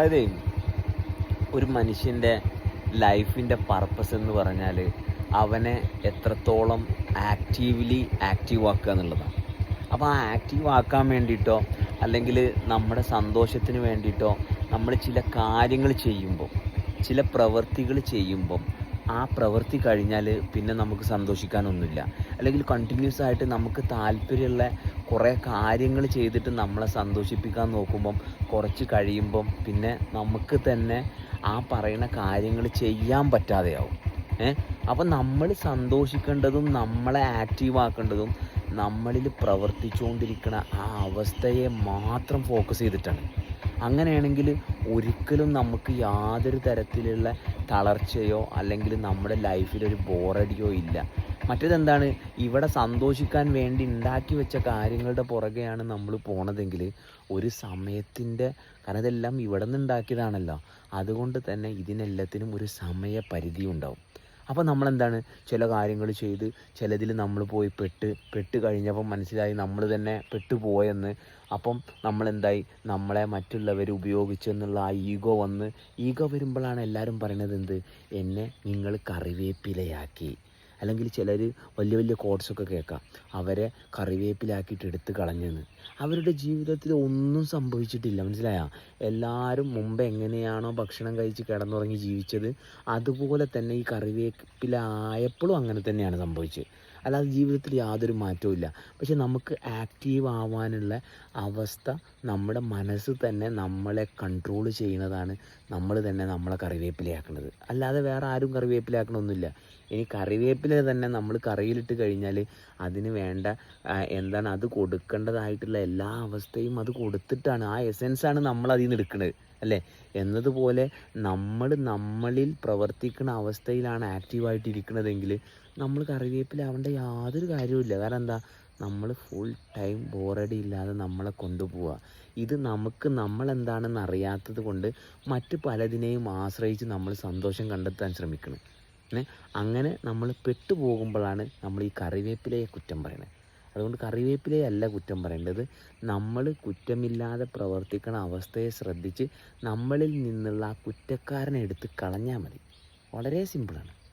അതായത് ഒരു മനുഷ്യന്റെ ലൈഫിന്റെ പർപ്പസ് എന്ന് പറഞ്ഞാൽ അവനെ എത്രത്തോളം ആക്റ്റീവ്ലി ആക്റ്റീവ് ആക്കുക എന്നുള്ളതാണ്. അപ്പോൾ ആ ആക്റ്റീവ് ആക്കാൻ വേണ്ടിയിട്ടോ അല്ലെങ്കിൽ നമ്മുടെ സന്തോഷത്തിന് വേണ്ടിയിട്ടോ നമ്മൾ ചില കാര്യങ്ങൾ ചെയ്യുമ്പോൾ ചില പ്രവൃത്തികൾ ചെയ്യുമ്പം ആ പ്രവൃത്തി കഴിഞ്ഞാൽ പിന്നെ നമുക്ക് സന്തോഷിക്കാനൊന്നുമില്ല. അല്ലെങ്കിൽ കണ്ടിന്യൂസ് ആയിട്ട് നമുക്ക് താല്പര്യമുള്ള കുറേ കാര്യങ്ങൾ ചെയ്തിട്ട് നമ്മളെ സന്തോഷിപ്പിക്കാൻ നോക്കുമ്പം കുറച്ച് കഴിയുമ്പം പിന്നെ നമുക്ക് തന്നെ ആ പറയുന്ന കാര്യങ്ങൾ ചെയ്യാൻ പറ്റാതെയാവും. ഏ? അപ്പം നമ്മൾ സന്തോഷിക്കേണ്ടതും നമ്മളെ ആക്റ്റീവ് ആക്കേണ്ടതും നമ്മളിൽ പ്രവർത്തിച്ചുകൊണ്ടിരിക്കുന്ന ആ അവസ്ഥയെ മാത്രം ഫോക്കസ് ചെയ്തിട്ടാണ്. അങ്ങനെയാണെങ്കിൽ ഒരിക്കലും നമുക്ക് യാതൊരു തരത്തിലുള്ള തളർച്ചയോ അല്ലെങ്കിൽ നമ്മുടെ ലൈഫിലൊരു ബോറടിയോ ഇല്ല. മറ്റേതെന്താണ്? ഇവിടെ സന്തോഷിക്കാൻ വേണ്ടി ഉണ്ടാക്കി വെച്ച കാര്യങ്ങളുടെ പുറകെയാണ് നമ്മൾ പോണതെങ്കിൽ ഒരു സമയത്തിന്റെ കാരണം ഇതെല്ലാം ഇവിടെ നിന്ന് ഉണ്ടാക്കിയതാണല്ലോ. അതുകൊണ്ട് തന്നെ ഇതിനെല്ലാത്തിനും ഒരു സമയപരിധി ഉണ്ടാവും. അപ്പോൾ നമ്മളെന്താണ്? ചില കാര്യങ്ങൾ ചെയ്ത് ചിലതിൽ നമ്മൾ പോയി പെട്ട് പെട്ട് കഴിഞ്ഞപ്പം മനസ്സിലായി നമ്മൾ തന്നെ പെട്ടുപോയെന്ന് അപ്പം നമ്മളെന്തായി? നമ്മളെ മറ്റുള്ളവർ ഉപയോഗിച്ചെന്നുള്ള ആ ഈഗോ വന്ന് ഈഗോ വരുമ്പോഴാണ് എല്ലാവരും പറയണത് എന്ത് എന്നെ നിങ്ങൾ കറിവേപ്പിലയാക്കി. അല്ലെങ്കിൽ ചിലർ വലിയ വലിയ കോട്സൊക്കെ കേൾക്കാം. അവരെ കറിവേപ്പിലാക്കിയിട്ട് എടുത്ത് കളഞ്ഞെന്ന്. അവരുടെ ജീവിതത്തിൽ ഒന്നും സംഭവിച്ചിട്ടില്ല. മനസ്സിലായോ? എല്ലാവരും മുമ്പ് എങ്ങനെയാണോ ഭക്ഷണം കഴിച്ച് കിടന്നുറങ്ങി ജീവിച്ചത് അതുപോലെ തന്നെ ഈ കറിവേപ്പിലായപ്പോഴും അങ്ങനെ തന്നെയാണ് സംഭവിച്ചത്. അല്ലാതെ ജീവിതത്തിൽ യാതൊരു മാറ്റവും ഇല്ല. പക്ഷെ നമുക്ക് ആക്റ്റീവ് ആവാനുള്ള അവസ്ഥ നമ്മുടെ മനസ്സ് തന്നെ നമ്മളെ കൺട്രോൾ ചെയ്യുന്നതാണ്. നമ്മൾ തന്നെ നമ്മളെ കറിവേപ്പിലയാക്കുന്നത്. അല്ലാതെ വേറെ ആരും കറിവേപ്പിലയാക്കണമൊന്നുമില്ല. ഇനി കറിവേപ്പില തന്നെ നമ്മൾ കറിയിലിട്ട് കഴിഞ്ഞാൽ അതിന് വേണ്ട എന്താണ് അത് കൊടുക്കേണ്ടതായിട്ടുള്ള എല്ലാ അവസ്ഥയും അത് കൊടുത്തിട്ടാണ്. ആ എസെൻസാണ് നമ്മൾ അതിൽ നിന്ന് എടുക്കുന്നത് അല്ലേ? എന്നതുപോലെ നമ്മൾ നമ്മളിൽ പ്രവർത്തിക്കുന്ന അവസ്ഥയിലാണ് ആക്റ്റീവായിട്ട് ഇരിക്കുന്നതെങ്കിൽ നമ്മൾ കറിവേപ്പിലാവേണ്ട യാതൊരു കാര്യവുമില്ല കാരണം എന്താ? നമ്മൾ ഫുൾ ടൈം ബോറടി ഇല്ലാതെ നമ്മളെ കൊണ്ടുപോവുക ഇത് നമുക്ക് നമ്മളെന്താണെന്ന് അറിയാത്തത് കൊണ്ട് മറ്റ് പലതിനെയും ആശ്രയിച്ച് നമ്മൾ സന്തോഷം കണ്ടെത്താൻ ശ്രമിക്കണം. അങ്ങനെ നമ്മൾ പെട്ടുപോകുമ്പോഴാണ് നമ്മൾ ഈ കറിവേപ്പിലയെ കുറ്റം പറയുന്നത് അതുകൊണ്ട് കറിവേപ്പിലയല്ല കുറ്റം പറയേണ്ടത്. നമ്മൾ കുറ്റമില്ലാതെ പ്രവർത്തിക്കണ അവസ്ഥയെ ശ്രദ്ധിച്ച് നമ്മളിൽ നിന്നുള്ള ആ കുറ്റക്കാരനെ എടുത്ത് കളഞ്ഞാൽ മതി. വളരെ സിമ്പിളാണ്.